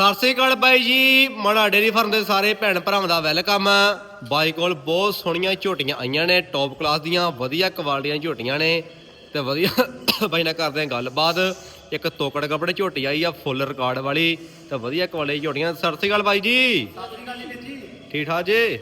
ਸਤਿ ਸ੍ਰੀ ਅਕਾਲ ਬਾਈ ਜੀ। ਮੜਾ dairy farm ਦੇ ਸਾਰੇ ਭੈਣ ਭਰਾਵਾਂ ਦਾ ਵੈਲਕਮ। ਬਾਈ ਕੋਲ ਬਹੁਤ ਸੋਹਣੀਆਂ ਝੋਟੀਆਂ ਆਈਆਂ ਨੇ ਟੌਪ ਕਲਾਸ ਦੀਆਂ ਵਧੀਆ ਕੁਆਲਿਟੀਆਂ ਦੀਆਂ ਝੋਟੀਆਂ ਨੇ। ਤੇ ਵਧੀਆ ਬਾਈ ਨਾਲ ਕਰਦੇ ਆ ਗੱਲਬਾਤ। ਇੱਕ ਤੋਕੜ ਕੱਪੜੇ ਝੋਟੀ ਆਈ ਆ ਫੁੱਲ ਰਿਕਾਰਡ ਵਾਲੀ। ਤੇ ਵਧੀਆ ਕੁਆਲਿਟੀ ਦੀਆਂ ਝੋਟੀਆਂ। ਸਤਿ ਸ੍ਰੀ ਅਕਾਲ ਬਾਈ ਜੀ। ਸਤਿ ਸ੍ਰੀ ਅਕਾਲ ਜੀ ਠੀਕ ਠਾਕ ਜੀ।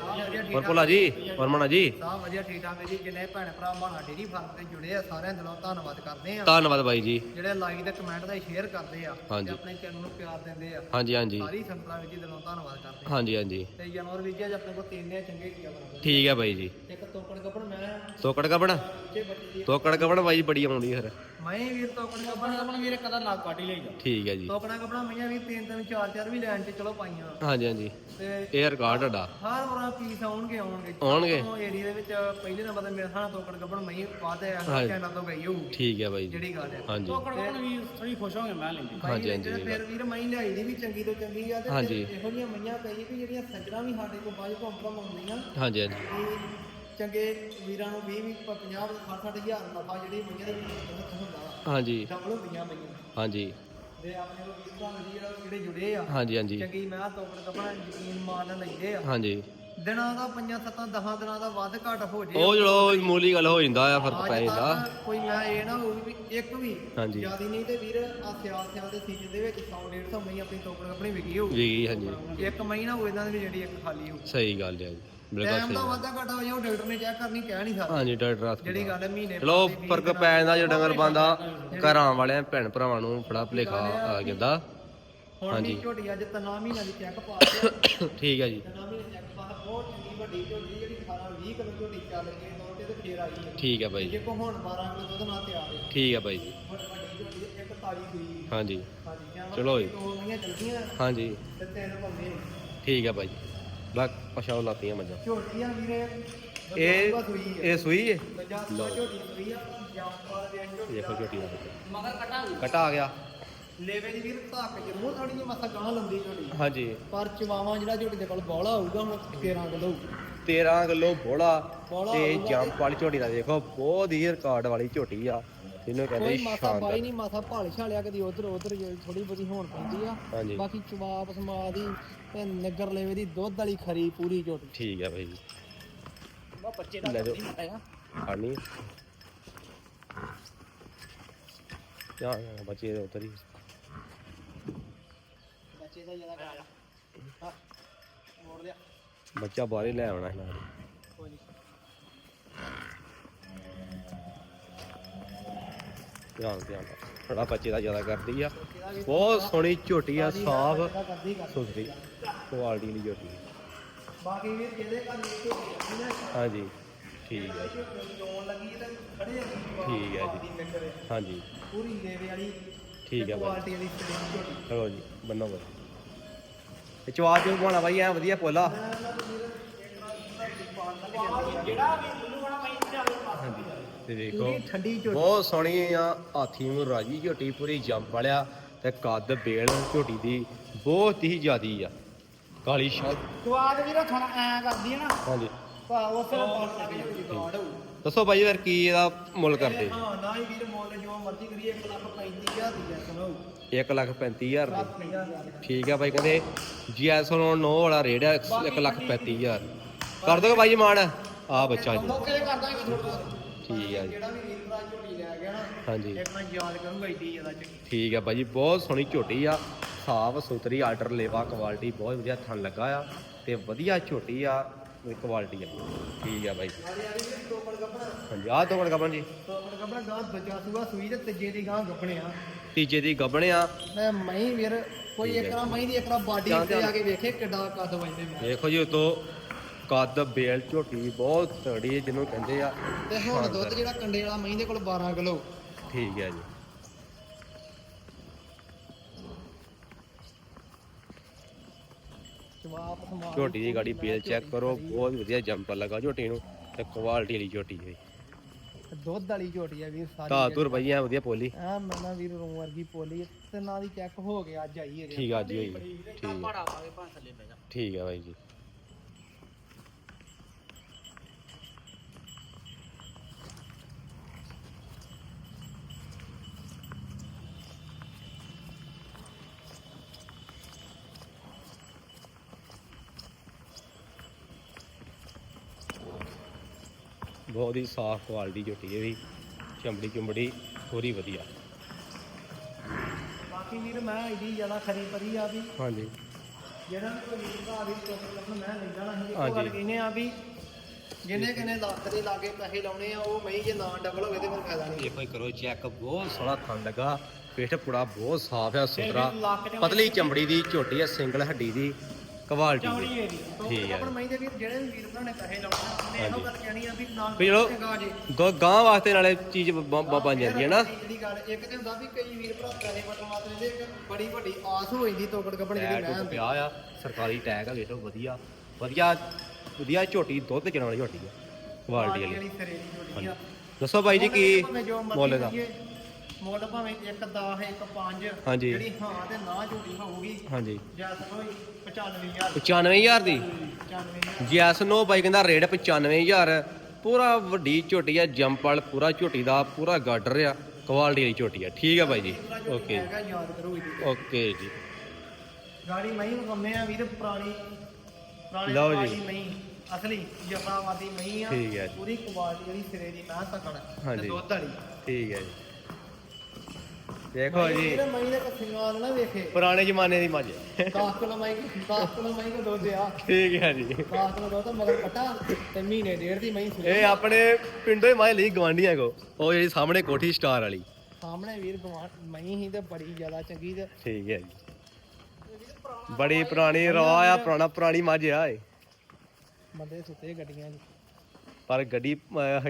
ਹੋਰ ਭੋਲਾ ਜੀ ਵਰਮਣਾ ਜੀ। ਸਭ ਵਧੀਆ ਠੀਕ ਠਾਕ ਹੈ ਜੀ। ਜਿੰਨੇ ਭੈਣ ਭਰਾ ਮਾਣਾ ਡੇਰੀ ਫਾਰਮ ਤੇ ਜੁੜੇ ਆ ਸਾਰਿਆਂ ਦਿਲੋਂ ਧੰਨਵਾਦ ਕਰਦੇ ਆ। ਧੰਨਵਾਦ ਬਾਈ ਜੀ। ਜਿਹੜੇ ਲਾਈਕ ਤੇ ਕਮੈਂਟ ਦਾ ਸ਼ੇਅਰ ਕਰਦੇ ਆ ਹਾਂਜੀ। ਤੇ ਆਪਣੇ ਚੈਨਲ ਨੂੰ ਪਿਆਰ ਦਿੰਦੇ ਆ। ਹਾਂਜੀ ਹਾਂਜੀ। ਸਾਰੀ ਸੰਗਤਾਂ ਵਿੱਚ ਦਿਲੋਂ ਧੰਨਵਾਦ ਕਰਦੇ ਆ। ਹਾਂਜੀ ਹਾਂਜੀ। ਤੇ ਜਾਨਵਰ ਵੀ ਜੀ ਅੱਜ ਆਪਣੇ ਕੋਲ ਤਿੰਨ ਨੇ ਚੰਗੇ ਕੀ ਬਣਾ ਠੀਕ ਹੈ ਬਾਈ ਜੀ। ਇੱਕ ਤੋਕੜ ਕੱਪੜ ਮੈਂ ਤੋਕੜ ਕੱਪੜਾ? ਬੱਚੇ ਦੀ ਤੋਕੜ ਕੱਪੜਾ ਬਾਈ ਬੜੀ ਆਉਂਦੀ ਫਿਰ। ਮੈਂ ਵੀਰ ਤੋਕੜ ਕੱਪੜ ਕੱਪੜ ਵੀਰ ਕਦਾ ਨਾਗ ਕਾਟੀ ਲਈ ਜਾ ਠੀਕ ਹੈ ਜੀ। ਤੋਕੜਾ ਕੱਪੜਾ ਮੈਂ ਵੀ ਤਿੰਨ ਤਿੰਨ ਚਾਰ ਚਾਰ ਵੀ ਲੈਣ ਚ ਚਲੋ ਪਾਈਆਂ। ਹਾਂਜੀ ਹਾਂਜੀ। ਤੇ ਇਹ ਰਿਕਾਰਡ ਤੁਹਾਡਾ। ਹਰ ਵਾਰ ਪੀਸ ਆਉਣਗੇ ਆਉਣਗੇ। ਆਉਣਗੇ? ਉਹ ਏਰੀਆ ਦੇ ਵਿੱਚ ਪਹਿਲੇ ਨੰਬਰ ਤੇ ਮੇਰੇ ਸਾਹ ਤੋਕੜ ਕੱਪੜ ਮੈਂ ਬਾਅਦ ਆ ਹਾਂਜੀ। ਚੈਨਲ ਤੋਂ ਗਈ ਹੋਊ। ਠੀਕ ਹੈ ਬਾਈ ਜੀ। ਜਿਹੜੀ ਗੱਲ ਹੈ। ਹਾਂਜੀ। ਤੋਕੜ ਕੱਪੜ ਵੀ ਥੋੜੀ ਖੁਸ਼ ਹੋਗੇ ਮੈਂ ਲੈਂਦੀ। ਹਾਂਜੀ, ਹਾਂਜੀ, ਫਿਰ ਵੀਰ ਮੈਂ ਲਿਆਈ ਦੀ ਵੀ ਚੰਗੀ ਤੋਂ ਚੰਗੀ ਆ ਤੇ ਇਹੋ ਜਿਹੀਆਂ ਮਈਆਂ ਕਈ ਵੀ ਜਿਹੜੀਆਂ ਸੱਜਣਾ ਵੀ ਸਾਡੇ ਕੋਲ ਬਾਅਦ ਘੁੰਮ ਆਉਂਦੀਆਂ। ਹਾਂਜੀ ਹਾਂਜੀ। ਚੰਗੇ ਵੀਰਾਂ ਨੂੰ 20 20 50 60 ਹਜ਼ਾਰ ਨਫਾ ਜਿਹੜੀ ਮਈਆਂ ਦੇ ਵਿੱਚ ਹੁੰਦਾ ਹਾਂਜੀ। ਡਬਲ ਹੁੰਦੀਆਂ ਮਈਆਂ। ਹਾਂਜੀ। ਤੇ ਆਪਣੇ ਕੋਲ ਵੀਰ ਭਰਾ ਜੀ ਜਿਹੜਾ- ਜਿਹੜੇ ਜੁੜੇ ਆ। ਹਾਂਜੀ ਹਾਂਜੀ। ਚੰਗੀ ਮੈਂ ਤੋਕੜ ਕੱਪੜਾ ਯਕੀਨ ਮਾਨ ਲੈਂਦੇ ਆ। ਹਾਂਜੀ। ਦਿਨਾਂ ਦਾ ਪੰਜਾਂ ਸੱਤਾਂ ਦਸਾਂ ਦਿਨਾਂ ਦਾ ਵੱਧ ਘੱਟ ਹੋ ਜੇ। ਉਹ ਜਦੋਂ ਮੂਲੀ ਗੱਲ ਹੋ ਜਾਂਦਾ ਆ ਫ਼ਰਕ ਪੈ ਜਾਂਦਾ। ਕੋਈ ਮੈਂ ਇਹ ਨਾ ਹੋਊ ਵੀ ਇੱਕ ਵੀ ਹਾਂਜੀ। ਜਿਆਦੀ ਨਹੀਂ ਤੇ ਵੀਰ ਆ ਸਿਆਲ ਸਿਆਲ ਦੇ ਸੀਜ਼ਨ ਦੇ ਵਿੱਚ 100 150 ਮਈ ਆਪਣੀ ਟੋਕਰ ਆਪਣੀ ਵਿਕੀ ਹੋਊ। ਜੀ ਹਾਂਜੀ। ਇੱਕ ਮਈ ਨਾ ਹੋਏ ਦੀ ਜਿਹੜੀ ਇੱਕ ਖਾਲੀ ਹੋਊ। ਸਹੀ ਗੱਲ ਹੈ ਜੀ ਬਿਲਕੁਲ ਟਾਈਮ ਦਾ ਸਹੀ ਵਾਧਾ ਘਟਾ ਹੋ ਜਾਊ ਡਾਕਟਰ ਨੇ ਚੈੱਕ ਕਰਨੀ ਕਹਿ ਨਹੀਂ ਸਕਦਾ। ਹਾਂਜੀ ਡਾਕਟਰ ਹੱਥ ਜਿਹੜੀ ਗੱਲ ਹੈ ਮਹੀਨੇ ਚਲੋ ਬਾਅਦ ਵੀਹ ਫ਼ਰਕ ਦਿਨਾਂ ਪੈ ਜਾਂਦਾ ਜੇ ਡੰਗਰ ਬੰਦਾ ਘਰਾਂ ਵਾਲਿਆਂ ਭੈਣ ਭਰਾਵਾਂ ਨੂੰ ਫੜਾ ਭਲੇਖਾ ਆ ਜਾਂਦਾ ਹੁਣ ਵੀ ਝੋਟੀ ਅੱਜ ਤਨਾ ਮਹੀਨਾ ਦੀ ਚੈੱਕ ਪਾ ਕੇ ਠੀਕ ਹੈ ਜੀ। ਚੈੱਕ ਬਹੁਤ ਚੰਗੀ ਵੱਡੀ ਝੋਟੀ ਜਿਹੜੀ 18 20 ਕਿਲੋ ਝੋਟੀ ਚੱਲ ਕੇ ਤੌਰ ਤੇ ਤੇ ਫੇਰ ਆਈ ਹੈ। ਠੀਕ ਹੈ ਬਾਈ ਜੇ। ਕੋ ਹੁਣ 12 ਕਿਲੋ ਦੁੱਧ ਨਾਲ ਤਿਆਰ ਹੈ। ਠੀਕ ਹੈ ਬਾਈ ਜੀ। ਵੱਡੀ ਝੋਟੀ ਇੱਕ ਤਾਲੀ ਹੋਈ ਹਾਂਜੀ। ਹਾਂਜੀ ਜਾਨਵਰ ਚਲੋ ਜੀ। ਦੋ ਮਹੀਆਂ ਚਲਦੀਆਂ ਹਾਂਜੀ। ਤੇ ਤਿੰਨ ਪੰਨੇ ਠੀਕ ਹੈ ਬਾਈ ਲੱਕ ਪਛਾਉ ਲਾਤੀਆਂ ਮੱਝਾਂ। ਝੋਟੀਆਂ ਵੀਰੇ ਇਹ ਬਸ ਹੋਈ ਹੈ। ਇਹ ਸੂਈ ਹੈ? ਦੂਜਾ ਸੂਆ ਝੋਟੀ ਸੂਈ ਆ ਜਾਮਪਾਲ ਦੇ ਝੋਟੀ ਦੇਖੋ ਝੋਟੀ ਦਾ। ਮਗਰ ਕਟਾ ਕਟਾ ਆ ਗਿਆ। ਲੇਵੇ ਦੀ ਵੀਰ ਧੱਕ ਜ਼ਰੂਰ ਥੋੜੀ ਜਿਹੀ ਮਸਾ ਗਾਂ ਲੰਦੀ ਝੋਟੀ ਹਾਂਜੀ। ਪਰ ਚਵਾਵਾਂ ਜਿਹੜਾ ਝੋਟੀ ਦੇ ਕੋਲ ਬੌਲਾ ਹੋਊਗਾ ਹੁਣ 13 ਕਿਲੋ। 13 ਕਿਲੋ ਬੋਲਾ ਬੋਲਾ ਤੇ ਹੋਊਗਾ। ਜੰਪ ਵਾਲੀ ਝੋਟੀ ਦਾ ਦੇਖੋ ਬਹੁਤ ਹੀ ਰਿਕਾਰਡ ਵਾਲੀ ਝੋਟੀ ਆ। ਜਿਹਨੂੰ ਕਹਿੰਦੇ ਕੋਈ ਮਾਸਾ ਸ਼ਾਨਦਾਰ। ਬਾਈ ਨਹੀਂ ਮਾਸਾ ਭਾਲ ਛਾਲਿਆ ਕਦੀ ਉਧਰ ਉਧਰ ਥੋੜੀ ਬਹੁਤੀ ਹੋਣ ਪੈਂਦੀ ਆ। ਹਾਂਜੀ। ਬਾਕੀ ਚਵਾਪ ਸਮਾ ਦੀ ਤੇ ਨਗਰ ਲੇਵੇ ਦੀ ਦੁੱਧ ਵਾਲੀ ਖਰੀ ਪੂਰੀ ਝੋਟੀ। ਠੀਕ ਹੈ ਬਾਈ ਬਾ ਬੱਚੇ। ਆਇਆ। ਖਾਣੀ ਦੇ ਉਤਰ ਹੀ। ਬੱਚੇ ਦਾ ਜ਼ਿਆਦਾ ਗਾਲ ਹਾਂ ਮੋੜ ਲਿਆ। ਬੱਚਾ ਬਾਹਰ ਹੀ ਲੈ ਆਉਣਾ ਸੀ। ਨਾਲ ਕੋਈ ਨਹੀਂ ਧਿਆਨ ਧਿਆਨ। ਥੋੜਾ ਬੱਚੇ ਦਾ ਜ਼ਿਆਦਾ ਕਰਦੀ ਆ। ਬਹੁਤ ਸੋਹਣੀ ਝੋਟੀ ਆ ਸਾਫ਼ ਸੁਥਰੀ। ਕੁਆਲਿਟੀ ਦੀ ਝੋਟੀ। ਬਾਕੀ ਵੀ ਜਿਹਦੇ ਘਰ ਨਹੀਂ ਝੋਟੀ ਨਾ ਹਾਂਜੀ। ਠੀਕ ਹੈ ਜੀ। ਚੋਣ ਲੱਗੀ ਤਾਂ ਖੜੇ ਆ ਠੀਕ ਹੈ ਜੀ। ਦੀ ਹਾਂਜੀ। ਪੂਰੀ ਲੇਵੇ ਵਾਲੀ ਠੀਕ ਹੈ ਬਾਈ। ਕੁਆਲਿਟੀ ਵਾਲੀ ਝੋਟੀ। ਚਲੋ ਜੀ ਬੰਨੋ ਬਾਈ। ਇਹ ਚਵਾ ਜੋ ਬਣਾ ਬਾਈ ਐ ਵਧੀਆ ਪੋਲਾ ਤੇ ਦੇਖੋ ਠੰਡੀ ਝੋਟੀ। ਬਹੁਤ ਸੋਹਣੀ ਆ ਹਾਥੀ ਨੂੰ ਰਾਜੀ ਝੋਟੀ ਪੂਰੀ ਜੰਪ ਵਾਲਿਆ ਤੇ ਕੱਦ ਬੇਲ ਝੋਟੀ ਦੀ ਬਹੁਤ ਹੀ ਜ਼ਿਆਦੀ ਆ। ਕਾਲੀ ਸ਼ਾਹ ਸਵਾਦ ਵੀ ਰੱਖਣਾ ਐ ਕਰਦੀ ਹੈ ਨਾ। ਹਾਂਜੀ। ਭਾ ਉਸੇ ਜਾਂਦੀ ਗਾੜ ਹੋਊ ਦੱਸੋ ਬਾਈ ਯਾਰ ਕੀ ਇਹਦਾ ਮੁੱਲ ਕਰਦੇ? ਹਾਂ ਨਾ ਹੀ ਵੀਰ ਮੁੱਲ ਜੋ ਮਰਜ਼ੀ ਕਰੀਏ 1 ਲੱਖ 35000 ਦੀ ਸੁਣੋ 1 ਲੱਖ 35000 ਦੇ। 35000 ਠੀਕ ਆ ਬਾਈ ਕਹਿੰਦੇ ਜੀਐਸ ਹੁਣ 9 ਵਾਲਾ ਰੇਟ ਆ 1 ਲੱਖ 35000 ਕਰ ਦੋਗੇ ਬਾਈ ਮਾਨ? ਆ ਬੱਚਾ ਜੀ। ਮੌਕੇ ਤੇ ਕਰ ਦਾਂਗੇ ਥੋੜਾ ਠੀਕ ਆ ਜੀ। ਜਿਹੜਾ ਵੀ ਵੀਰ ਭਰਾ ਝੋਟੀ ਲੈ ਗਿਆ ਨਾ ਹਾਂਜੀ। ਇੱਕ ਮੈਂ ਯਾਦ ਕਰੂੰਗਾ ਏਡੀ ਜ਼ਿਆਦਾ ਚੰਗੀ। ਠੀਕ ਆ ਬਾਈ ਜੀ ਬਹੁਤ ਸੋਹਣੀ ਝੋਟੀ ਆ। ਸਾਫ਼ ਸੁਥਰੀ ਆਰਡਰ ਲੇਵਾ ਕੁਆਲਿਟੀ ਬਹੁਤ ਵਧੀਆ ਥਣ ਲੱਗਾ ਆ ਤੇ ਵਧੀਆ ਝੋਟੀ ਆ। ਕੁਆਲਿਟੀ ਆ। ਠੀਕ ਆ ਬਾਈ। ਹਾਂਜੀ ਆਹ ਤੋਂ ਕਬਣ ਜੀ। ਗੱਪਣਾ ਗਾਂ ਦੂਜਾ ਸੂਆ ਸੂਈ ਤੇ ਤੀਜੇ ਦੀ ਗਾਂ ਗੱਪਣੇ ਆ। ਤੀਜੇ ਦੀ ਗੱਬਣ ਆ। ਮੈਂ ਮਹੀਂ ਵੀਰ ਕੋਈ ਠੀਕ ਹੈ। ਇੱਕ ਨਾ ਮਹੀਂ ਦੀ ਇੱਕ ਨਾ ਬਾਡੀ ਧਿਆਨ- ਤੇ ਧਿਆਨ। ਆ। ਕੇ ਵੇਖੇ ਕਿੱਡਾ ਕੱਦ ਵਜਦੇ ਮੈਂ ਦੇਖੋ ਜੀ ਉਤੋਂ ਕੱਦ ਬੇਲ ਝੋਟੀ ਬਹੁਤ ਤਗੜੀ ਹੈ ਜਿਹਨੂੰ ਕਹਿੰਦੇ ਆ। ਤੇ ਹੁਣ ਦੁੱਧ ਜਿਹੜਾ ਕੰਡੇ ਵਾਲਾ ਮਹੀਂ ਦੇ ਕੋਲ 12 ਕਿਲੋ। ਠੀਕ ਹੈ ਜੀ ਜਵਾਬ ਸਮਾਨ ਝੋਟੀ ਦੀ ਗਾੜੀ ਬੇਲ ਚੈੱਕ ਕਰੋ ਬਹੁਤ ਵਧੀਆ ਜੰਪਰ ਲੱਗਾ ਝੋਟੀ ਨੂੰ ਤੇ ਕੁਆਲਿਟੀ ਵਾਲੀ ਝੋਟੀ ਹੈ ਦੁੱਧ ਵਾਲੀ ਝੋਟੀ ਆ ਵੀਰ ਸਾਰੀ ਧਾਤੁਰ ਬਈ ਐ ਵਧੀਆ ਪੋਲੀ। ਆ ਮਨਾ ਵੀਰ ਰੋਂ ਵਰਗੀ ਪੋਲੀ ਤੇ ਨਾ ਦੀ ਚੈੱਕ ਹੋ ਗਿਆ ਅੱਜ ਆਈ ਇਹਦੇ ਠੀਕ ਆ ਜੀ ਹੋਈ ਠੀਕ ਹੈ। ਪਾ ਕੇ ਭਾਂ ਥੱਲੇ ਬਹਿ ਜਾ। ਠੀਕ ਹੈ ਬਾਈ ਜੀ। ਬਹੁਤ ਹੀ ਸਾਫ਼ ਕੁਆਲਿਟੀ ਝੋਟੀ ਇਹ ਵੀ ਚਮੜੀ ਚੁੰਬੜੀ ਪੂਰੀ ਵਧੀਆ। ਬਾਕੀ ਵੀਰ ਮੈਂ ਇਹਦੀ ਜ਼ਿਆਦਾ ਖਰੀ ਪਰੀ ਆ ਵੀ। ਹਾਂਜੀ। ਜਿਹੜਾ ਵੀ ਕੋਈ ਵੀਰ ਭਰਾ ਵੀ ਲੱਭਣ ਮੈਂ ਲੈ ਜਾਣਾ ਸੀ। ਇੱਕੋ ਹਾਂਜੀ। ਗੱਲ ਕਹਿੰਦੇ ਆ ਵੀ ਜਿਹਨੇ ਕਿਨੇ ਲੱਖ ਦੇ ਲਾਗੇ ਪੈਸੇ ਲਾਉਣੇ ਆ ਉਹ ਮਈ ਜੇ ਨਾ ਡਬਲ ਹੋਵੇ ਤੇ ਫਿਰ ਫਾਇਦਾ ਨਹੀਂ। ਦੇਖੋ ਕਰੋ ਚੈੱਕ ਬਹੁਤ ਸੋਹਣਾ ਥਣ ਲੱਗਾ ਪੇਟ ਪੁੜਾ ਬਹੁਤ ਸਾਫ਼ ਆ ਸੁਥਰਾ। ਪਤਲੀ ਚਮੜੀ ਦੀ ਝੋਟੀ ਆ ਸਿੰਗਲ ਹੱਡੀ ਦੀ। ਕੁਆਲਿਟੀ ਚੌੜੀ ਠੀਕ ਹੈ। ਆਪਣ ਮਈ ਦੇ ਵੀਰ ਜਿਹੜੇ ਵੀ ਵੀਰ ਭਰਾ ਨੇ ਪੈਸੇ ਲਾਉਣੇ ਆ ਉਹਨੇ ਇਹੋ। ਗੱਲ ਕਹਿਣੀ ਆ ਵੀ ਨਾ ਵੀ ਚਲੋ ਚੰਗਾ ਜੇ। ਗ- ਗਾਂ ਵਾਸਤੇ ਨਾਲੇ ਚੀਜ਼ ਬ- ਬ- ਬਣ ਜਾਂਦੀ ਹੈ ਨਾ। ਜਿਹੜੀ ਗੱਲ ਇੱਕ ਤੇ ਹੁੰਦਾ ਵੀ ਕਈ ਵੀਰ ਭਰਾ ਪੈਸੇ ਵਟਣ ਵਾਸਤੇ ਦੇ ਇੱਕ ਬੜੀ ਵੱਡੀ ਆਸ ਹੋ ਜਾਂਦੀ ਤੋਕੜ ਕੱਪੜ ਜਿਹੜੀ ਮੈਂ ਟੁੱਕ ਪਿਆ ਆ ਸਰਕਾਰੀ ਟੈਗ ਆ ਵੇਖ ਲਓ ਵਧੀਆ। ਵਧੀਆ ਵਧੀਆ ਝੋਟੀ ਦੁੱਧ ਚਣ ਵਾਲੀ ਝੋਟੀ ਆ। ਕੁਆਲਿਟੀ ਵਾਲੀ। ਜਿਹੜੀ ਸਿਰੇ ਦੀ ਜੋੜੀ ਆ। ਦੱਸੋ ਬਾਈ ਜੀ ਕੀ ਮੁੱਲ ਦਾ? ਮੁੱਲ ਭਾਵੇਂ 1 10 1 5 ਹਾਂਜੀ। ਜਿਹੜੀ ਹਾਂ ਤੇ ਨਾ ਝੋਟੀ ਹੋਊਗੀ। ਹਾਂਜੀ। ਜਾਂ ਕੋਈ 95000 95000 ਦੀ? 95000 ਜੈਸ ਨੋ ਬਾਈ ਕਹਿੰਦਾ ਰੇਟ 95000 ਪੂਰਾ ਵੱਡੀ ਝੋਟੀ ਆ ਜੰਪ ਵਾਲ ਪੂਰਾ ਝੋਟੀ ਦਾ ਪੂਰਾ ਗਾਡਰ ਆ ਕੁਆਲਿਟੀ ਵਾਲੀ ਝੋਟੀ ਆ। ਠੀਕ ਆ ਬਾਈ ਜੀ। ਓਕੇ ਹੈਗਾ ਯਾਦ ਕਰੋ ਇਹਦੀ। ਓਕੇ ਜੀ। ਗਾੜੀ ਮਹੀਂ ਵਿਖਾਉਂਦੇ ਆ ਵੀਰ ਪੁਰਾਣੀ ਪੁਰਾਣੀ ਲਓ ਜੀ। ਪੁਰਾਣੀ ਮਹੀਂ। ਅਸਲੀ ਜਫਰਾਬਾਦੀ ਮਹੀਂ ਆ। ਠੀਕ ਹੈ ਜੀ। ਪੂਰੀ ਕੁਆਲਿਟੀ ਜਿਹੜੀ ਸਿਰੇ ਦੀ ਮੈਂ ਤਕੜ ਹਾਂਜੀ। ਤੇ ਦੁੱਧ ਵਾਲੀ। ਠੀਕ ਹੈ ਜੀ। ਦੇਖੋ ਜੀ। ਵੀਰ ਮਹੀਂ ਦੇ ਕੱਥੀਆਂ ਨਾ ਵੇਖੇ। ਪੁਰਾਣੇ ਜ਼ਮਾਨੇ ਦੀ ਮੱਝ। 10 ਕਿਲੋ ਮਹੀਂ 10 ਕਿਲੋ ਮਹੀਂ ਕੋ ਦੁੱਧ ਆ। ਠੀਕ ਹੈ ਜੀ। 10 ਕਿਲੋ ਦੁੱਧ ਮਗਰ ਪਟਾ ਤੇ ਮਹੀਨੇ ਡੇਢ ਦੀ ਸਿਰੇ ਇਹ ਆਪਣੇ ਪਿੰਡੋਂ ਹੀ ਮੱਝ ਲਈ ਗਵਾਂਢੀਆਂ ਕੋ। ਉਹ ਜਿਹੜੀ ਸਾਹਮਣੇ ਕੋਠੀ ਸਟਾਰ ਵਾਲੀ। ਸਾਹਮਣੇ ਵੀਰ ਮਹੀਂ ਹੀ ਤੇ ਬੜੀ ਜ਼ਿਆਦਾ ਚੰਗੀ ਤੇ ਠੀਕ ਹੈ ਜੀ। ਬੜੀ ਪੁਰਾਣੀ ਰਵਾ ਆ ਪੁਰਾਣਾ ਪੁਰਾਣੀ ਮੱਝ ਆ ਇਹ। ਬੰਦੇ ਸੁੱਤੇ ਗੱਡੀਆਂ 'ਚ ਪਰ ਗੱਡੀ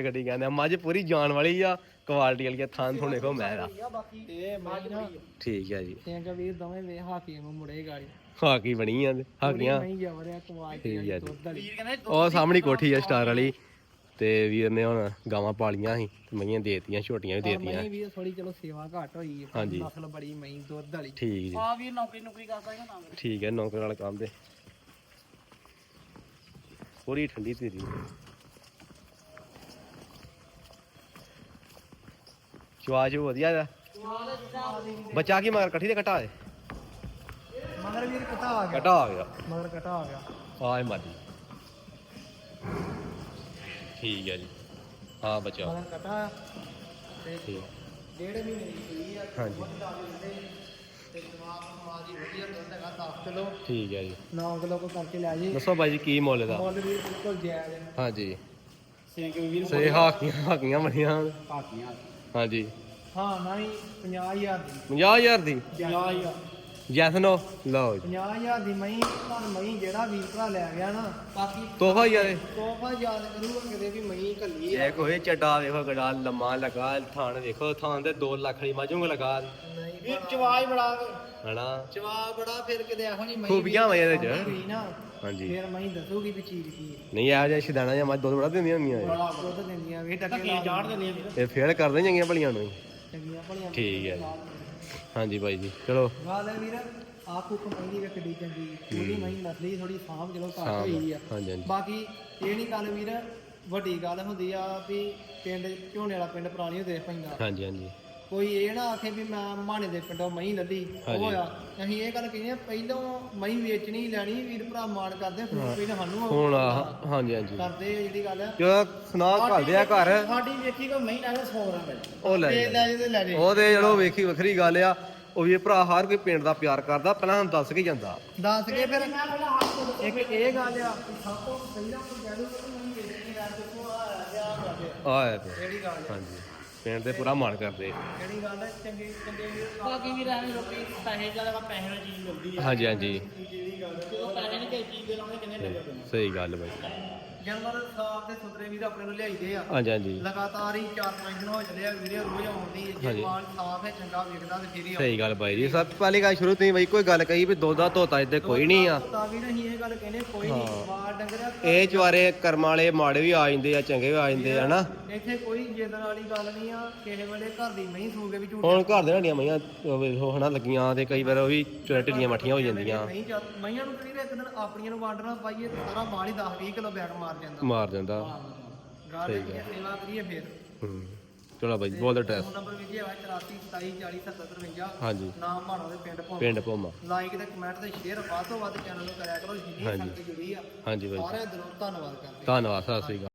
ਗੱਡੀ ਕਹਿੰਦੇ ਮੱਝ ਪੂਰੀ ਜਾਨ ਵਾਲੀ ਆ ਕੁਆਲਿਟੀ ਵਾਲੀ ਆ ਥਾਂ ਥੋਂ ਦੇਖੋ ਮੈਂ ਦਾ ਆ। ਬਾਕੀ ਇਹ ਮਹੀਂ ਨਾ ਠੀਕ ਹੈ ਜੀ। ਸਿੰਘ ਵੀਰ ਦੋਵੇਂ ਵੇ ਹਾਕੀ ਨੂੰ ਮੁੜੇ ਗਾੜੀ ਹਾਕੀ ਬਣੀ ਆ ਹਾਕੀਆਂ। ਜਵਰਿਆ ਕੁਆਲਿਟੀ ਠੀਕ ਹੈ ਜੀ। ਉਹ ਸਾਹਮਣੀ ਕੋਠੀ ਆ ਸਟਾਰ ਵਾਲੀ ਤੇ ਵੀਰ ਨੇ ਹੁਣ ਗਾਵਾਂ ਪਾਲੀਆਂ ਸੀ ਤੇ ਮਈਆਂ ਦੇਤੀਆਂ ਛੋਟੀਆਂ ਵੀ ਦੇਤੀਆਂ। ਮਹੀਂ ਵੀ ਥੋੜੀ ਚਲੋ ਸੇਵਾ ਘੱਟ ਹੋਈ ਹੈ ਹਾਂਜੀ। ਨਸਲ ਬੜੀ ਮਹੀਂ ਦੁੱਧ ਵਾਲੀ। ਠੀਕ ਜੀ। ਆ ਵੀਰ ਨੌਕਰੀ ਨੌਕਰੀ ਕਰਦਾ ਹੈ ਨਾ ਠੀਕ ਹੈ ਨੌਕਰ ਵਾਲਾ ਕੰਮ ਦੇ ਪੂਰੀ ਠੰਡੀ ਤੇਰੀ। ਚਵਾਜ ਵਧੀਆ ਦਾ ਬੱਚਾ ਕੀ ਮਗਰ ਇਕੱਠੀ ਤੇ ਕਟਾ ਦੇ। ਮਗਰ ਵੀਰ ਕਟਾ ਆ ਗਿਆ। ਕਟਾ ਆ ਗਿਆ। ਮਗਰ ਕਟਾ ਆ ਗਿਆ। ਆਏ ਮਾਦੀ ਠੀਕ ਹੈ ਜੀ। ਹਾਂ ਬੱਚਾ। ਮਗਰ ਕਟਾ ਤੇ ਠੀਕ। ਡੇਢ ਮਹੀਨੇ ਦੀ ਸੂਈ ਆ। ਹਾਂਜੀ। ਦਾ ਦਿੰਦੇ ਤੇ ਜਵਾਬ ਦੀ ਵਧੀਆ ਦੁੱਧ ਹੈਗਾ 10 ਕਿਲੋ ਠੀਕ ਹੈ ਜੀ। 9 ਕਿਲੋ ਕੋ ਕਰਕੇ ਲੈ ਜੀ। ਦੱਸੋ ਬਾਈ ਜੀ ਕੀ ਮੁੱਲ ਦਾ ਮੁੱਲ ਵੀਰ ਬਿਲਕੁਲ ਜਾਇਜ਼ ਹੈ। ਹਾਂਜੀ। ਸਿੰਘ ਵੀਰ ਸੇ ਹਾਕੀਆਂ ਹਾਕੀਆਂ ਬਣੀਆਂ। ਹਾਕੀਆਂ। ਹਾਂਜੀ। ਹਾਂ ਨਾ ਹੀ 50000 ਦੀ। 50000 ਦੀ? 50000 ਜੈਸਨੋ ਲਓ ਜੀ। 50000 ਦੀ ਮਹੀਂ ਤੁਹਾਨੂੰ ਜਿਹੜਾ ਵੀਰ ਭਰਾ ਲੈ ਗਿਆ ਨਾ ਬਾਕੀ ਤੋਹਫਾ ਇਹ। ਤੋਹਫਾ ਯਾਦ ਕਰੂਗਾ ਕਿਤੇ ਵੀ ਮਹੀਂ ਕੱਲੀ ਆ। ਇਹ ਕੋਈ ਚੱਡਾ ਵੇਖੋ ਗੜਾ ਲੰਮਾ ਲਗਾ ਥਾਣ ਵੇਖੋ ਥਾਣ ਤੇ 2 ਲੱਖ ਦੀ ਮਾਜੂਗਾ ਲਗਾ। ਨਹੀਂ ਵੀਰ ਚਵਾਜ ਬੜਾ ਹਨਾ। ਚਵਾ ਬੜਾ ਫਿਰ ਕਿਤੇ ਇਹੋ ਜਿਹੀ ਮਹੀਂ ਖੂਬੀਆਂ ਵਾ ਇਹਦੇ ਚ। ਨਾ। ਹਾਂਜੀ। ਫਿਰ ਮਹੀਂ ਦੱਸੂਗੀ ਵੀ ਚੀਜ਼ ਕੀ ਹੈ। ਨਹੀਂ ਆ ਜਾਂ ਸ਼ਿਦਾਣਾ ਜਾਂ ਮੱਝ ਦੁੱਧ ਬੜਾ ਦਿੰਦੀਆਂ ਹੁੰਦੀਆਂ ਇਹ। ਬੜਾ ਦੁੱਧ ਦਿੰਦੀਆਂ ਵੀ ਟੱਕੇ ਜਾੜ ਦਿੰਦੀਆਂ ਵੀਰ ਇਹ ਫੇਰ ਕਰਦੇ ਚੰਗੀਆਂ ਭਲੀਆਂ ਨੂੰ ਹੀ। ਚੰਗੀਆਂ ਭਲੀਆਂ ਠੀਕ ਹੈ। ਹਾਂਜੀ ਬਾਈ ਜੀ ਚਲੋ। ਗੱਲ ਹੈ ਵੀਰ ਆਪ ਕੁੱਕ ਮਹੀਂ ਦੀ ਕਿੱਡੀ ਚੰਗੀ ਉਹਦੀ ਮਹੀਂ ਨਸਲੀ ਥੋੜੀ ਸਾਂਭ ਚਲੋ ਘੱਟ ਸਾਂਭ, ਹੋਈ ਆ। ਹਾਂਜੀ, ਹਾਂਜੀ। ਬਾਕੀ ਇਹ ਨਹੀਂ ਗੱਲ ਵੀਰ ਵੱਡੀ ਗੱਲ ਹੁੰਦੀ ਆ ਵੀ ਪਿੰਡ ਝੋਨੇ ਵਾਲਾ ਪਿੰਡ ਪੁਰਾਣੀ ਹੁੰਦੇ ਪੈਂਦਾ ਹਾਂਜੀ ਹਾਂਜੀ। ਕੋਈ ਇਹ ਨਾ ਆਖੇ ਵੀ ਮੈਂ ਮਾਣੇ ਦੇ ਪਿੰਡੋਂ ਮਹੀਂ ਹਾਂਜੀ। ਉਹ ਆ ਅਸੀਂ ਇਹ ਗੱਲ ਕਹਿੰਦੇ ਆ ਪਹਿਲਾਂ ਮਹੀਂ ਵੇਚਣੀ ਲੈਣੀ ਵੀਰ ਭਰਾ ਮਾਣ ਕਰਦੇ ਫਿਰ ਪਹਿਲਾਂ ਸਾਨੂੰ ਉਹ ਹੁਣ ਆਹ- ਹਾਂਜੀ ਹਾਂਜੀ। ਕਰਦੇ ਆ ਜਿਹੜੀ ਗੱਲ ਆ। ਜੋ ਸੁਣਾ ਘਲਦੇ ਆ ਘਰ। ਸਾਡੀ ਵੇਖੀ ਕੋ ਮਹੀਂ ਨਾਲ 100 ਰੁਪਏ ਉਹ ਲੈ ਤੇ ਜਾਂਦੇ। ਲੈ ਜੇ ਤੇ ਲੈ ਜੇ ਉਹ ਤੇ ਵੇਖੀ ਵੱਖਰੀ ਗੱਲ ਆ। ਉਹ ਵੀ ਭਰਾ ਹਰ ਕੋਈ ਪਿੰਡ ਦਾ ਪਿਆਰ ਕਰਦਾ ਪਹਿਲਾਂ ਸਾਨੂੰ ਦੱਸ ਕੇ ਜਾਂਦਾ। ਦੱਸ ਕੇ ਫਿਰ ਇੱਕ ਇਹ ਗੱਲ ਆ ਵੀ ਸਭ ਤੋਂ ਪਹਿਲਾਂ ਕੋਈ ਕਹਿ ਦੂਗਾ ਕਿ ਮਹੀਂ ਵੇਚਣੀ ਲੈ ਤੇ ਕੋ ਆ ਗਿਆ ਕਰਦੇ ਆਇਆ ਤੇ। ਕਿਹੜੀ ਗੱਲ ਆ। ਹਾਂਜੀ। ਪਿੰਡ ਦੇ ਪੂਰਾ ਮਾਣ ਕਰਦੇ ਕਿਹੜੀ ਗੱਲ ਹੈ? ਚੰਗੀ ਚੰਗੇ ਵੀਰ ਬਾਕੀ ਵੀ ਰਹਿਣ ਲੋਕੀ ਪੈਸੇ ਜ਼ਿਆਦਾ ਪੈਸੇ ਨਾਲ ਚੀਜ਼ ਮਿਲਦੀ ਆ। ਹਾਂਜੀ ਹਾਂਜੀ। ਜਿਹੜੀ ਗੱਲ ਹੈ। ਜਦੋਂ ਪੈਸੇ ਨਹੀਂ ਕਿਸੇ ਚੀਜ਼ ਦੇ ਲਾਉਣੇ ਕਿੰਨੇ ਲੱਗਦੇ ਸਹੀ ਗੱਲ ਬਾਈ। ਜਾਨਵਰ ਸਾਫ਼ ਤੇ ਸੁਥਰੇ ਵੀਰ ਆਪਣੇ ਨੂੰ ਲਿਆਈਦੇ ਆ। ਹਾਂਜੀ ਹਾਂਜੀ। ਲਗਾਤਾਰ ਹੀ 4-5 ਦਿਨ ਹੋ ਚੱਲੇ ਆ ਵੀਡੀਓ ਰੋਜ਼ ਆਉਂਦੀ ਹੈ ਜੇ ਹਾਂਜੀ। ਮਾਲ ਸਾਫ਼ ਹੈ ਚੰਗਾ ਵਿਕਦਾ ਤੇ ਫਿਰ ਹੀ ਸਹੀ ਗੱਲ ਬਾਈ ਜੀ ਸਭ ਤੋਂ ਪਹਿਲੀ ਗੱਲ ਸ਼ੁਰੂ ਤੋਂ ਹੀ ਬਾਈ ਕੋਈ ਗੱਲ ਕਹੀ ਵੀ ਦੁੱਧ ਦਾ ਧੋਤਾ ਇੱਥੇ ਕੋਈ ਨਹੀਂ ਆ। ਤਾਂ ਵੀ ਨਹੀਂ ਇਹ ਗੱਲ ਕਹਿੰਦੇ ਕੋਈ ਨਹੀਂ ਹਾਂ। ਮਾਲ ਡੰਗਰ ਇਹ ਚਵਾਰੇ ਕਰਮ ਵਾਲੇ ਮਾੜੇ ਵੀ ਆ ਜਾਂਦੇ ਆ ਚੰਗੇ ਵੀ ਆ ਜਾਂਦੇ ਆ ਹਨਾ? ਇੱਥੇ ਕੋਈ ਜਿੱਦਣ ਵਾਲੀ ਗੱਲ ਨਹੀਂ ਆ ਕਿਸੇ ਵੇਲੇ ਘਰ ਦੀ ਮਹੀਂ ਸੂ ਕੇ ਵੀ ਝੂਠ ਹੁਣ ਘਰ ਦੇ ਹਨਾ ਲੱਗੀਆਂ ਤੇ ਕਈ ਵਾਰ ਉਹ ਵੀ ਮੱਠੀਆਂ ਹੋ ਜਾਂਦੀਆਂ। ਨੂੰ ਕਿਹੜੀ ਇੱਕ ਦਿਨ ਆਪਣੀਆਂ ਨੂੰ ਵੰਡਣਾ ਪਾਈਏ ਤੇ ਸਾਰਾ ਮਾਲ ਹੀ 10-20 ਕਿਲੋ ਬੈਗ ਮਾਰ ਜਾਂਦਾ ਮਾਰ ਜਾਂਦਾ ਗੱਲ ਇਹ ਹੈ, ਸੇਵਾ ਕਰੀਏ ਫਿਰ। ਹੂੰ। ਚਲੋ ਬਾਈ ਬੋਲ ਐਡਰੈਸ ਫੋਨ ਨੰਬਰ ਵੀ ਜੀ ਹੈ 84 27 40 77 53 ਹਾਂਜੀ। ਨਾਮ ਮਾਣੋ ਦੇ ਪਿੰਡ ਭੋਂ ਪਿੰਡ ਭੋਮਾ। ਲਾਈਕ ਤੇ ਕਮੈਂਟ ਤੇ ਸ਼ੇਅਰ ਵੱਧ ਤੋਂ ਵੱਧ ਚੈਨਲ ਨੂੰ ਕਰਿਆ ਕਰੋ ਜਿੰਨੀ ਹਾਂਜੀ। ਸੰਗਤ ਜੁੜੀ ਆ। ਹਾਂਜੀ ਬਾਈ। ਸਾਰਿਆਂ ਦਿਲੋਂ ਧੰਨਵਾਦ ਕਰਦੇ ਧੰਨਵਾਦ ਸਤਿ ਸ੍ਰੀ ਅਕਾਲ।